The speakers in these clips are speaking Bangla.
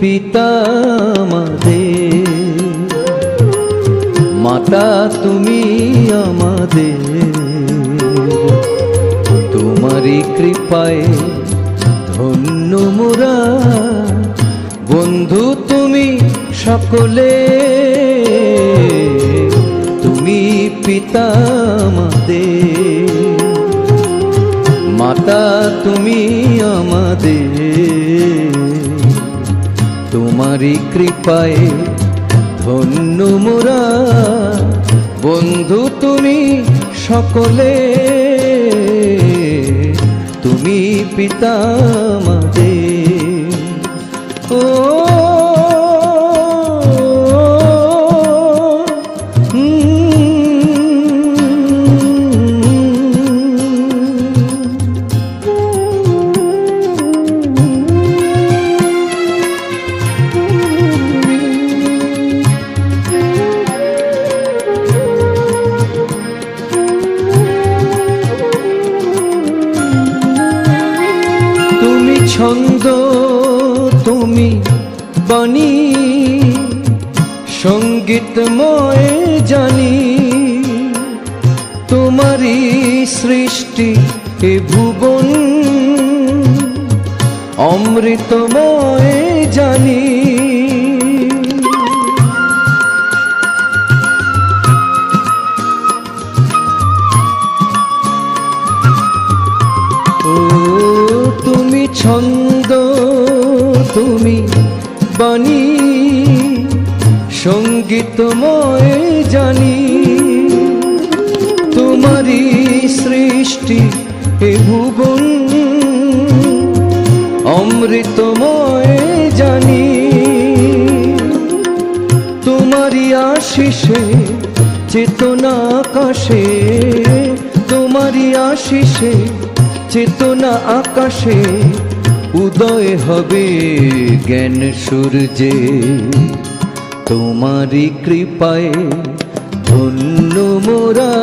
পিতা আমাদের মাতা তুমি আমাদের। তোমারই কৃপায় ধন্য মোরা। বন্ধু, তুমি সকলে, তুমি পিতা আমাদের। মাতা, তুমি আমাদের। তোমারই কৃপায় ধন্য মোরা। বন্ধু, তুমি সকলে। তুমি পিতা আমাদের ছন্দ তুমি বাণী সঙ্গীতময় জানি। তোমারই সৃষ্টি এ ভুবন অমৃতময় জানি। ছন্দ তুমি বাণী, সঙ্গীতময় জানি। তোমারই সৃষ্টি এ ভুবন, অমৃতময় জানি। তোমারই আশিসে, চেতনা আকাশে, তোমারই আশিসে, চেতনা আকাশে উদয় হবে জ্ঞান সূর্যে। তোমারই কৃপায় ধন্য মোরা।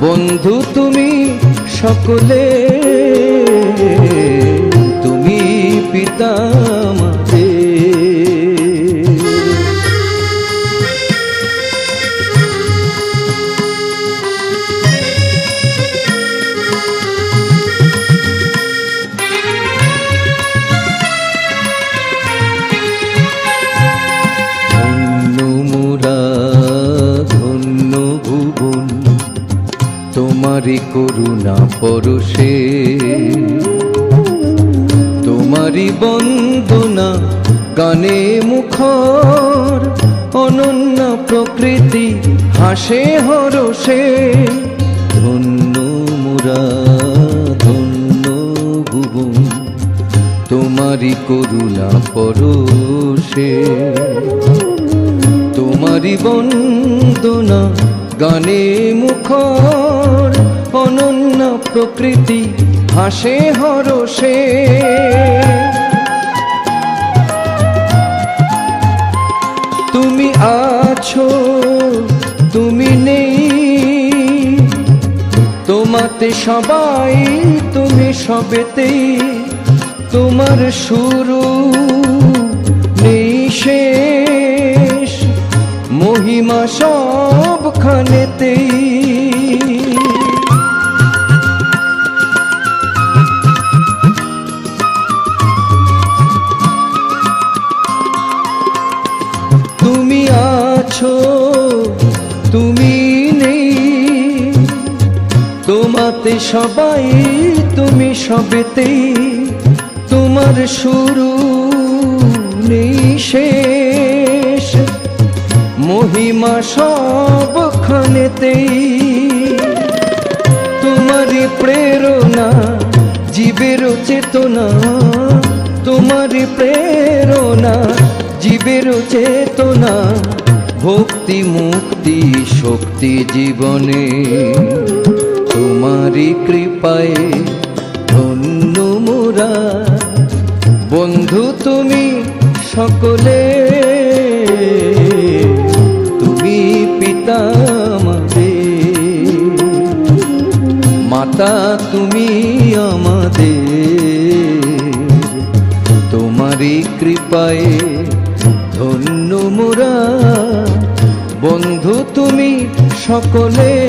বন্ধু তুমি সকলে তুমি পিতা। তোমারই করুণা পরশে, তোমারই বন্দনা গানে মুখর, অনন্য প্রকৃতি হাসে হরসে ধন্য মোরা, ধন্য ভুবন তোমারই করুণা পরশে। তোমারই বন্দনা গানে মুখর অনন্য প্রকৃতি হাসে হরসে তুমি আছো, তুমি নেই। তোমাতে সবাই, তুমি সবেতেই। তোমার শুরু নেই শেষ। মহিমা সবখানেতেই। তোমাতে সবাই, তুমি সবেতেই তোমার শুরু নেই শেষ। মহিমা সবখানেতেই তোমারই প্রেরণা, জীবের চেতনা। তোমারই প্রেরণা, জীবের চেতনা। ভক্তি, মুক্তি, শক্তি জীবনে। তোমারই কৃপায় ধন্য মোরা। বন্ধু তুমি সকলে, তুমি পিতা আমাদের। মাতা তুমি আমাদের। তোমারই কৃপায় ধন্য মোরা। বন্ধু তুমি সকলে।